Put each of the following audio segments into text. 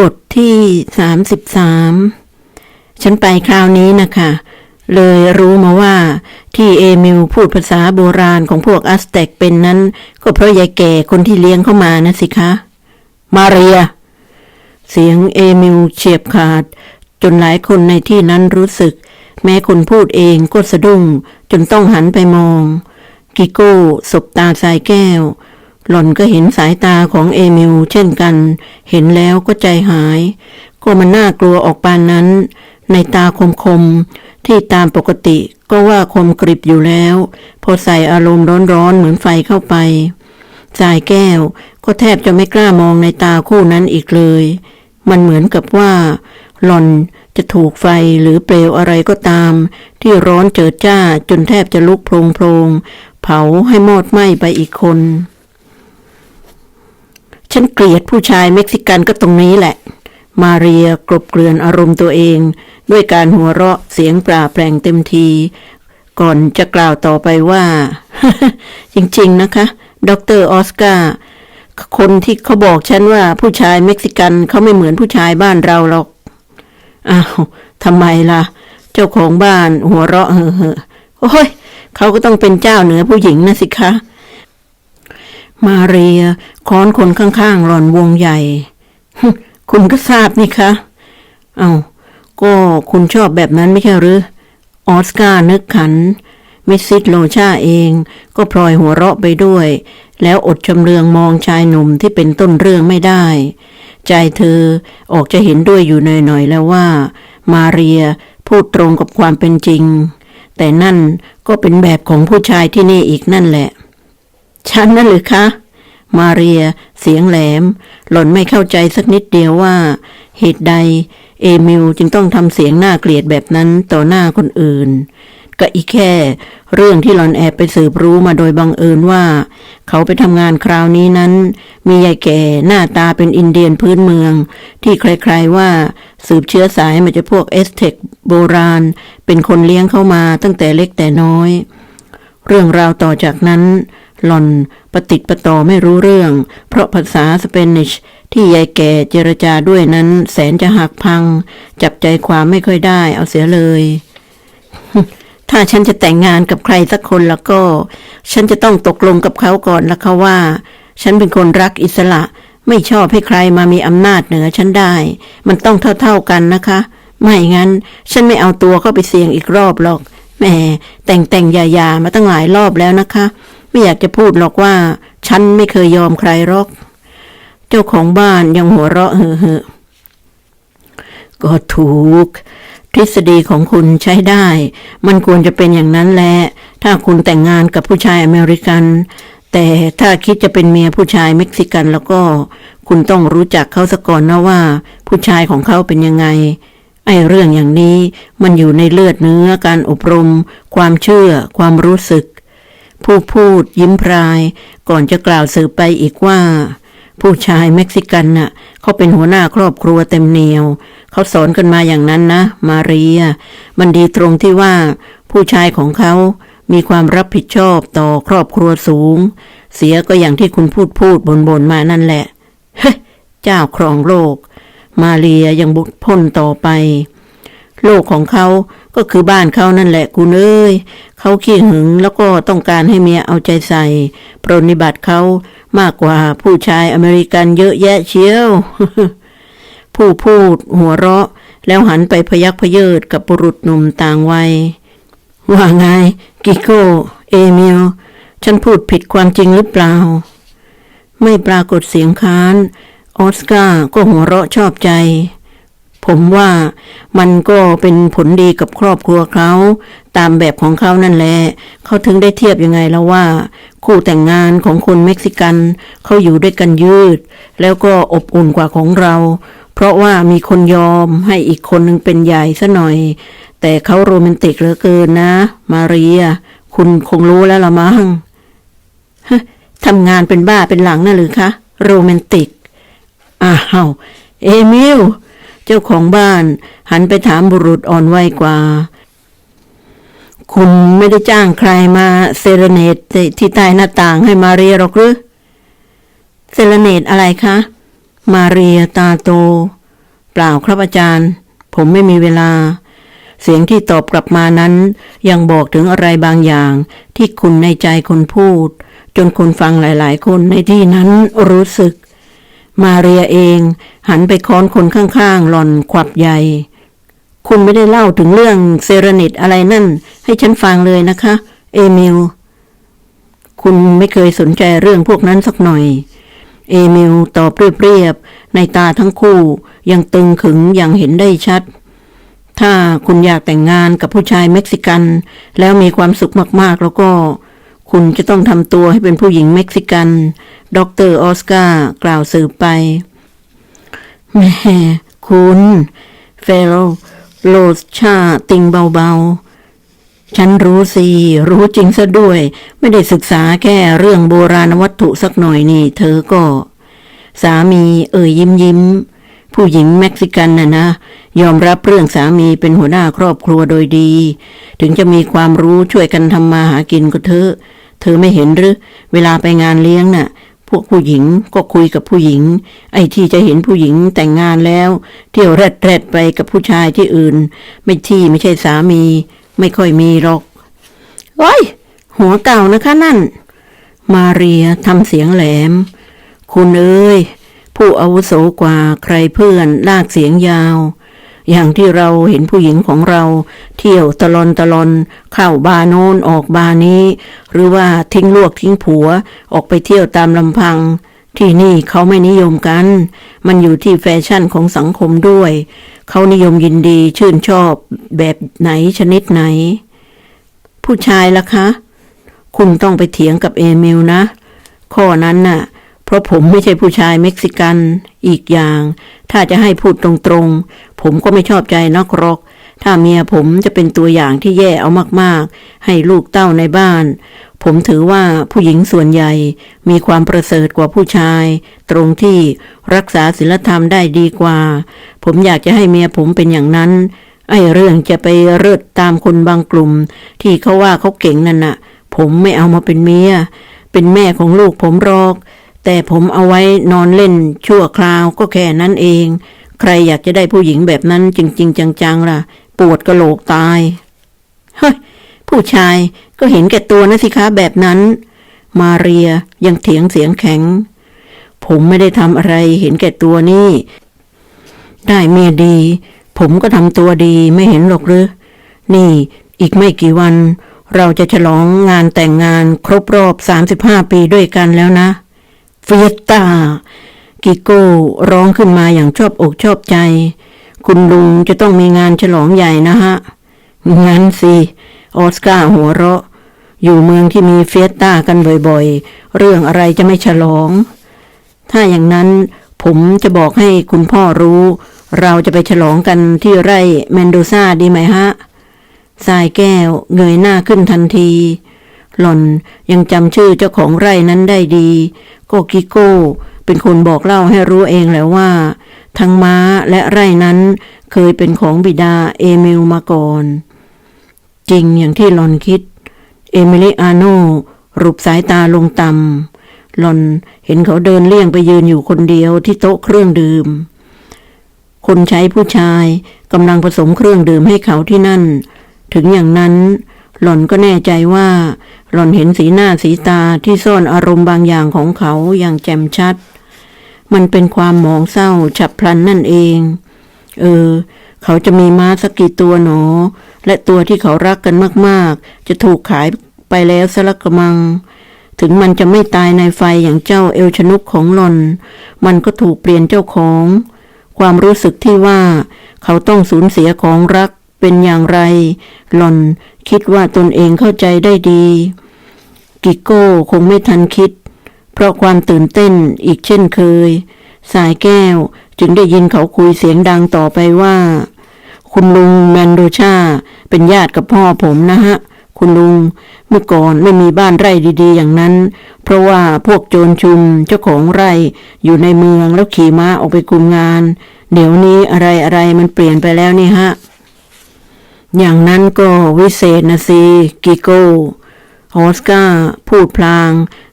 บทที่สามสิบสามฉันไปคราวนี้นะคะ เลยรู้มาว่าที่เอมิลพูดภาษาโบราณของพวกอัสเต็กเป็นนั้น ก็เพราะยายแก่คนที่เลี้ยงเข้ามานะสิคะ มาเรีย เสียงเอมิลเฉียบขาด จนหลายคนในที่นั้นรู้สึก แม้คนพูดเองก็สะดุ้ง จนต้องหันไปมอง กิโก้สบตาสายแก้ว หล่อนก็เห็นสายตาของเอมิลเช่นกัน เห็นแล้วก็ใจหาย ก็มันน่ากลัวออกปานนั้น ในตาคมคมๆ ที่ตามปกติก็ว่าคมกริบอยู่แล้ว พอใส่อารมณ์ร้อนๆ เหมือนไฟเข้าไปสายแก้วก็แทบจะไม่กล้ามองในตาคู่นั้นอีกเลย มันเหมือนกับว่า หล่อนจะถูกไฟหรือเปลวอะไรก็ตาม ที่ร้อนเจิดจ้าจนแทบจะลุกโพลงโพลงๆเผาให้หมดไหม้ไปอีกคน ฉันเกลียดผู้ชายเม็กซิกันก็ตรงนี้แหละ มาเรียกลบเกลื่อนอารมณ์ตัวเอง ด้วยการหัวเราะเสียงปราแปลงเต็มที ก่อนจะกล่าวต่อไปว่า จริงๆนะคะ ดรออสการ์คนที่เขาบอกฉันว่าผู้ชายเม็กซิกันเขาไม่เหมือนผู้ชายบ้านเราหรอก อ้าวทำไมล่ะ เจ้าของบ้านหัวเราะเฮ่อๆโอ้ยเขาก็ต้องเป็นเจ้าเหนือผู้หญิงนะสิคะ มาเรียค้อนคนข้างๆหล่อนวงใหญ่ คุณก็ทราบนี่คะ เอา้าก็คุณชอบแบบนั้นไม่ใช่หรือ ออสการ์นึกขัน มิสซิสโลชาเอง ก็พลอยหัวเราะไปด้วย แล้วอดชำเลืองมองชายหนุ่มที่เป็นต้นเรื่องไม่ได้ ใจเธอออกจะเห็นด้วยอยู่หน่อยๆแล้วว่า มาเรียพูดตรงกับความเป็นจริง แต่นั่นก็เป็นแบบของผู้ชายที่นี่อีกนั่นแหละ ฉันนั่นหรือคะ มาเรีย เสียงแหลม หล่อนไม่เข้าใจสักนิดเดียวว่า เหตุใด เอมิลจึงต้องทำเสียงน่าเกลียดแบบนั้นต่อหน้าคนอื่น ก็อีกแค่ เรื่องที่หลอนแอบไปสืบรู้มาโดยบังเอิญว่า เขาไปทำงานคราวนี้นั้น มียายแก่หน้าตาเป็นอินเดียนพื้นเมือง ที่ใครๆว่าสืบเชื้อสายมาจากพวกเอสเทคโบราณ เป็นคนเลี้ยงเข้ามาตั้งแต่เล็กแต่น้อย เรื่องราวต่อจากนั้นหลอนปฏิประต่อไม่รู้เรื่อง เพราะภาษาสเปนิชที่ยายแก่เจรจาด้วยนั้น แสนจะหักพัง จับใจความไม่ค่อยได้เอาเสียเลย ถ้าฉันจะแต่งงานกับใครสักคนแล้วก็ ฉันจะต้องตกลงกับเขาก่อนแล้วค่ะว่า ฉันเป็นคนรักอิสระ ไม่ชอบให้ใครมามีอำนาจเหนือฉันได้ มันต้องเท่าๆกันนะคะ ไม่งั้น ฉันไม่เอาตัวเข้าไปเสี่ยงอีกรอบหรอก แหมแต่งแต่งยายามาตั้งหลายรอบแล้วนะคะ ไม่อยากจะพูดหรอกว่า ฉันไม่เคยยอมใครหรอก เจ้าของบ้านยังหัวเราะเฮ่อๆก็ถูก ทฤษฎีของคุณใช้ได้ มันควรจะเป็นอย่างนั้นแหละ ถ้าคุณแต่งงานกับผู้ชายอเมริกัน แต่ถ้าคิดจะเป็นเมียผู้ชายเม็กซิกันแล้วก็ คุณต้องรู้จักเขาซะก่อนนะว่า ผู้ชายของเขาเป็นยังไง ไอ้เรื่องอย่างนี้มันอยู่ในเลือดเนื้อการอบรม ความเชื่อ ความรู้สึก ผู้พูดยิ้มพราย ก่อนจะกล่าวสืบไปอีกว่า ผู้ชายเม็กซิกันน่ะเขาเป็นหัวหน้าครอบครัวเต็มเหนียว เขาสอนกันมาอย่างนั้นนะ มาเรีย มันดีตรงที่ว่า ผู้ชายของเขามีความรับผิดชอบต่อครอบครัวสูง เสียก็อย่างที่คุณพูดพูดบนบนมานั่นแหละ เฮ้เจ้าครองโลก มาเรียยังบุดพ่นต่อไป โลกของเขาก็คือบ้านเขานั่นแหละคุณเอ้ยเขาขี้หึงแล้วก็ต้องการให้เมียเอาใจใส่ ปรนนิบัติเขามากกว่าผู้ชายอเมริกันเยอะแยะเชียว ผู้พูดหัวเราะ แล้วหันไปพยักพยเยิดกับบุรุษหนุ่มต่างวัย ว่าไง กิโก้เอมิลฉันพูดผิดความจริงหรือเปล่า ไม่ปรากฏเสียงค้าน ออสการ์ก็หัวเราะชอบใจ ผมว่ามันก็เป็นผลดีกับครอบครัวเขาตามแบบของเขานั่นแหละเขาถึงได้เทียบยังไงแล้วว่า คู่แต่งงานของคนเม็กซิกันเขาอยู่ด้วยกันยืด แล้วก็อบอุ่นกว่าของเรา เพราะว่ามีคนยอมให้อีกคนหนึ่งเป็นใหญ่ซะหน่อย แต่เขาโรแมนติกเหลือเกินนะ มาเรีย คุณคงรู้แล้วละมั้งทำงานเป็นบ้าเป็นหลังน่ะหรือคะ โรแมนติก อ้าวเอมิล เจ้าของบ้านหันไปถามบุรุษอ่อนวัยกว่า คุณไม่ได้จ้างใครมาเซเรเนตที่ใต้หน้าต่างให้มาเรียหรอกหรือเซเรเนตอะไรคะ มาเรียตาโต เปล่าครับอาจารย์ ผมไม่มีเวลา เสียงที่ตอบกลับมานั้น ยังบอกถึงอะไรบางอย่างที่คุณในใจคนพูด จนคนฟังหลาย ๆ คนในที่นั้นรู้สึก มาเรียเอง หันไปค้อนคนข้างๆ หล่อนขวับใหญ่ คุณไม่ได้เล่าถึงเรื่องเซเรนิตอะไรนั่น ให้ฉันฟังเลยนะคะ เอมิล คุณไม่เคยสนใจเรื่องพวกนั้นสักหน่อย เอมิลตอบเรียบๆ ในตาทั้งคู่ยังตึงขึงอย่างเห็นได้ชัด ถ้าคุณอยากแต่งงานกับผู้ชายเม็กซิกัน แล้วมีความสุขมากๆแล้วก็ คุณจะต้องทำตัวให้เป็นผู้หญิงเม็กซิกัน ดรออสการ์กล่าวสืบไป แม่คุณ เฟโรโลสชาติงเบาๆ ฉันรู้สิ รู้จริงซะด้วย ไม่ได้ศึกษาแค่เรื่องโบราณวัตถุสักหน่อยนี่ เธอก็ สามีเอ่ยยิ้มยิ้ม ผู้หญิงเม็กซิกันน่ะนะ ยอมรับเรื่องสามีเป็นหัวหน้าครอบครัวโดยดี ถึงจะมีความรู้ช่วยกันทำมาหากินก็เถอะ เธอไม่เห็นหรือ เวลาไปงานเลี้ยงน่ะ พวกผู้หญิงก็คุยกับผู้หญิง ไอ้ที่จะเห็นผู้หญิงแต่งงานแล้ว เที่ยวแรดแรดไปกับผู้ชายที่อื่น ไม่ที่ไม่ใช่สามี ไม่ค่อยมีหรอกโอ้ยหัวเก่านะคะนั่น มาเรียทำเสียงแหลม คุณเอ้ยผู้อาวุโสกว่าใครเพื่อนลากเสียงยาว อย่างที่เราเห็นผู้หญิงของเรา เที่ยวตลอนตลอนเข้าบาร์โน้นออกบาร์นี้ หรือว่าทิ้งลวกทิ้งผัว ออกไปเที่ยวตามลำพัง ที่นี่เขาไม่นิยมกัน มันอยู่ที่แฟชั่นของสังคมด้วย เขานิยมยินดีชื่นชอบแบบไหนชนิดไหน ผู้ชายล่ะคะ คุณต้องไปเถียงกับเอมิลนะ ข้อนั้นน่ะ เพราะผมไม่ใช่ผู้ชายเม็กซิกัน อีกอย่าง ถ้าจะให้พูดตรงๆ ผมก็ไม่ชอบใจนักหรอกถ้าเมียผมจะเป็นตัวอย่างที่แย่เอามากๆ ให้ลูกเต้าในบ้าน ผมถือว่าผู้หญิงส่วนใหญ่มีความประเสริฐกว่าผู้ชาย ตรงที่รักษาศีลธรรมได้ดีกว่า ผมอยากจะให้เมียผมเป็นอย่างนั้น ไอ้เรื่องจะไปเลิดตามคนบางกลุ่ม ที่เขาว่าเขาเก่งนั่นน่ะ ผมไม่เอามาเป็นเมียเป็นแม่ของลูกผมหรอก แต่ผมเอาไว้นอนเล่นชั่วคราวก็แค่นั้นเอง ใครอยากจะได้ผู้หญิงแบบนั้นจริง ๆ จังๆล่ะ ปวดกระโหลกตาย เฮ้ย ผู้ชายก็เห็นแก่ตัวนะสิคะแบบนั้น มาเรียยังเถียงเสียงแข็ง ผมไม่ได้ทำอะไรเห็นแก่ตัวนี่ ได้เมียดี ผมก็ทำตัวดีไม่เห็นหรอกหรือ นี่ อีกไม่กี่วัน เราจะฉลองงานแต่งงานครบรอบ 35 ปีด้วยกันแล้วนะ เฟียตตากิโก้ร้องขึ้นมาอย่างชอบอกชอบใจ คุณลุงจะต้องมีงานฉลองใหญ่นะฮะ งั้นสิ ออสการ์หัวเราะ อยู่เมืองที่มีเฟียตตากันบ่อยๆ เรื่องอะไรจะไม่ฉลอง ถ้าอย่างนั้นผมจะบอกให้คุณพ่อรู้ เราจะไปฉลองกันที่ไร่เมนโดซาดีไหมฮะ สายแก้วเงยหน้าขึ้นทันที หล่อนยังจำชื่อเจ้าของไร่นั้นได้ดีก็กิโก้ เป็นคนบอกเล่าให้รู้เองแล้วว่า ทั้งม้าและไร่นั้นเคยเป็นของบิดาเอมิลมาก่อน จริงอย่างที่หลอนคิด เอมิลิอาโนรูปสายตาลงต่ำหลอนเห็นเขาเดินเลี่ยงไปยืนอยู่คนเดียวที่โต๊ะเครื่องดื่ม คนใช้ผู้ชายกำลังผสมเครื่องดื่มให้เขาที่นั่น ถึงอย่างนั้น หล่อนก็แน่ใจว่า หล่อนเห็นสีหน้าสีตาที่ซ่อนอารมณ์บางอย่างของเขาอย่างแจ่มชัด มันเป็นความหมองเศร้าฉับพลันนั่นเอง เออ เขาจะมีม้าสักกี่ตัวหนอ และตัวที่เขารักกันมากๆ จะถูกขายไปแล้วสลักมัง ถึงมันจะไม่ตายในไฟอย่างเจ้าเอลชนุกของหลอน มันก็ถูกเปลี่ยนเจ้าของ ความรู้สึกที่ว่า เขาต้องสูญเสียของรัก เป็นอย่างไร หล่อนคิดว่าตนเองเข้าใจได้ดี กิโก้คงไม่ทันคิด เพราะความตื่นเต้นอีกเช่นเคย สายแก้วจึงได้ยินเขาคุยเสียงดังต่อไปว่า คุณลุงแมนโดชา เป็นญาติกับพ่อผมนะฮะ คุณลุงเมื่อก่อนไม่มีบ้านไร่ดีๆ อย่างนั้น เพราะว่าพวกโจรชุมเจ้าของไร่อยู่ในเมืองแล้วขี่ม้าออกไปคุมงาน เดี๋ยวนี้อะไรอะไรมันเปลี่ยนไปแล้วนี่ฮะ อย่างนั้นก็วิเศษนะสิกิโก้ ออสการ์พูดพลาง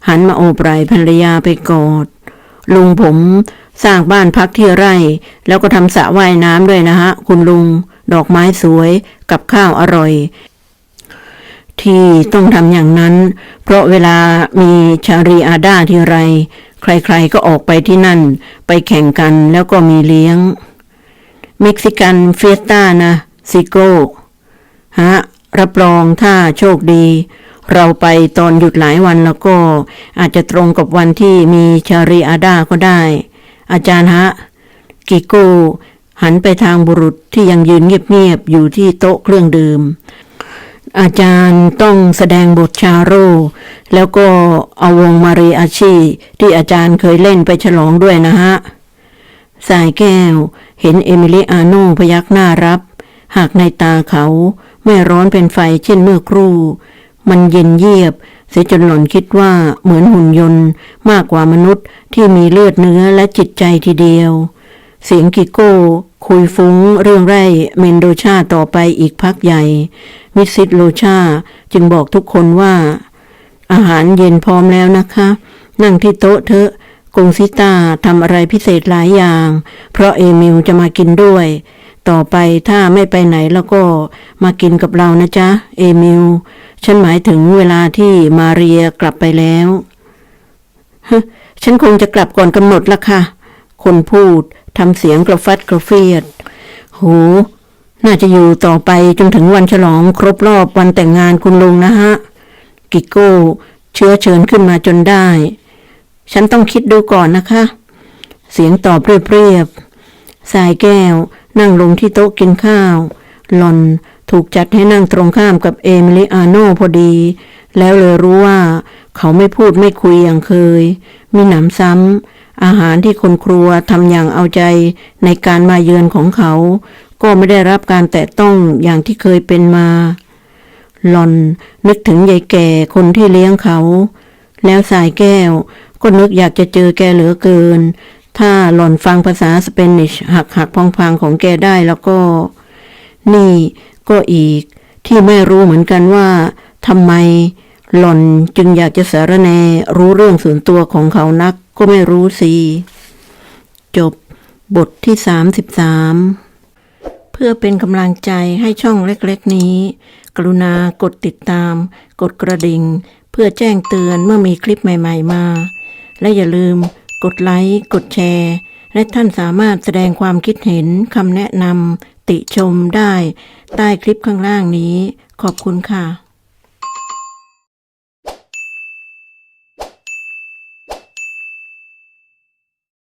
หันมาโอบไหล่ภรรยาไปกอด ลุงผมสร้างบ้านพักที่ไร่ แล้วก็ทำสระว่ายน้ำด้วยนะฮะ คุณลุง ดอกไม้สวยกับข้าวอร่อย ที่ต้องทำอย่างนั้น เพราะเวลามีชารีอาด้าที่ไร ใครๆก็ออกไปที่นั่น ไปแข่งกันแล้วก็มีเลี้ยง เม็กซิกันเฟียสต้านะซิโก้ ฮะรับรองถ้าโชคดี เราไปตอนหยุดหลายวันแล้วก็ อาจจะตรงกับวันที่มีชารีอาดาก็ได้ อาจารย์ฮะ กิโก้หันไปทางบุรุษที่ยังยืนเงียบๆอยู่ที่โต๊ะเครื่องดื่ม อาจารย์ต้องแสดงบทชาโร่แล้วก็เอาวงมารีอาชีที่อาจารย์เคยเล่นไปฉลองด้วยนะฮะสายแก้วเห็นเอมิลิอาโนพยักหน้ารับ หากในตาเขา ไม่ร้อนเป็นไฟเช่นเมื่อครู่ มันเย็นเยียบ เสียจนหล่อนคิดว่าเหมือนหุ่นยนต์ มากกว่ามนุษย์ที่มีเลือดเนื้อและจิตใจทีเดียว เสียงกิโก้ คุยฟุ้ง เรื่องไร่เมนโดชาต่อไปอีกพักใหญ่ มิสซิสโลชาจึงบอกทุกคนว่า อาหารเย็นพร้อมแล้วนะคะ นั่งที่โต๊ะเถอะกงซิต้าทำอะไรพิเศษหลายอย่าง เพราะเอมิลจะมากินด้วย ต่อไปถ้าไม่ไปไหนแล้วก็มากินกับเรานะจ๊ะ เอมิล ฉันหมายถึงเวลาที่มาเรียกลับไปแล้วฉันคงจะกลับก่อนกำหนดละค่ะ คนพูดทำเสียงกระฟัดกระเฟียด โห น่าจะอยู่ต่อไปจนถึงวันฉลองครบรอบวันแต่งงานคุณลุงนะฮะ กิโก้ เชื้อเชิญขึ้นมาจนได้ ฉันต้องคิดดูก่อนนะคะ เสียงตอบเรียบๆสายแก้ว นั่งลงที่โต๊ะกินข้าว หลอนถูกจัดให้นั่งตรงข้ามกับเอมิลิอาโนพอดี แล้วเลยรู้ว่า เขาไม่พูดไม่คุยอย่างเคย มีหนำซ้ำ อาหารที่คนครัวทำอย่างเอาใจในการมาเยือนของเขา ก็ไม่ได้รับการแตะต้องอย่างที่เคยเป็นมา หลอนนึกถึงยายแก่คนที่เลี้ยงเขา แล้วสายแก้วก็นึกอยากจะเจอแกเหลือเกิน ถ้าหล่อนฟังภาษาสเปนิชหักหักพองพังๆของแกได้แล้วก็ นี่ก็อีก ที่ไม่รู้เหมือนกันว่าทำไมหล่อนจึงอยากจะสารแนรู้เรื่องส่วนตัวของเขานักก็ไม่รู้สิจบบทที่สามสิบสามเพื่อเป็นกำลังใจให้ช่องเล็กๆนี้ กรุณากดติดตาม กดกระดิ่ง เพื่อแจ้งเตือนเมื่อมีคลิปใหม่ ๆ มา และอย่าลืม กดไลค์ กดแชร์ และท่านสามารถแสดงความคิดเห็นคำแนะนำติชมได้ ใต้คลิปข้างล่างนี้ ขอบคุณค่ะ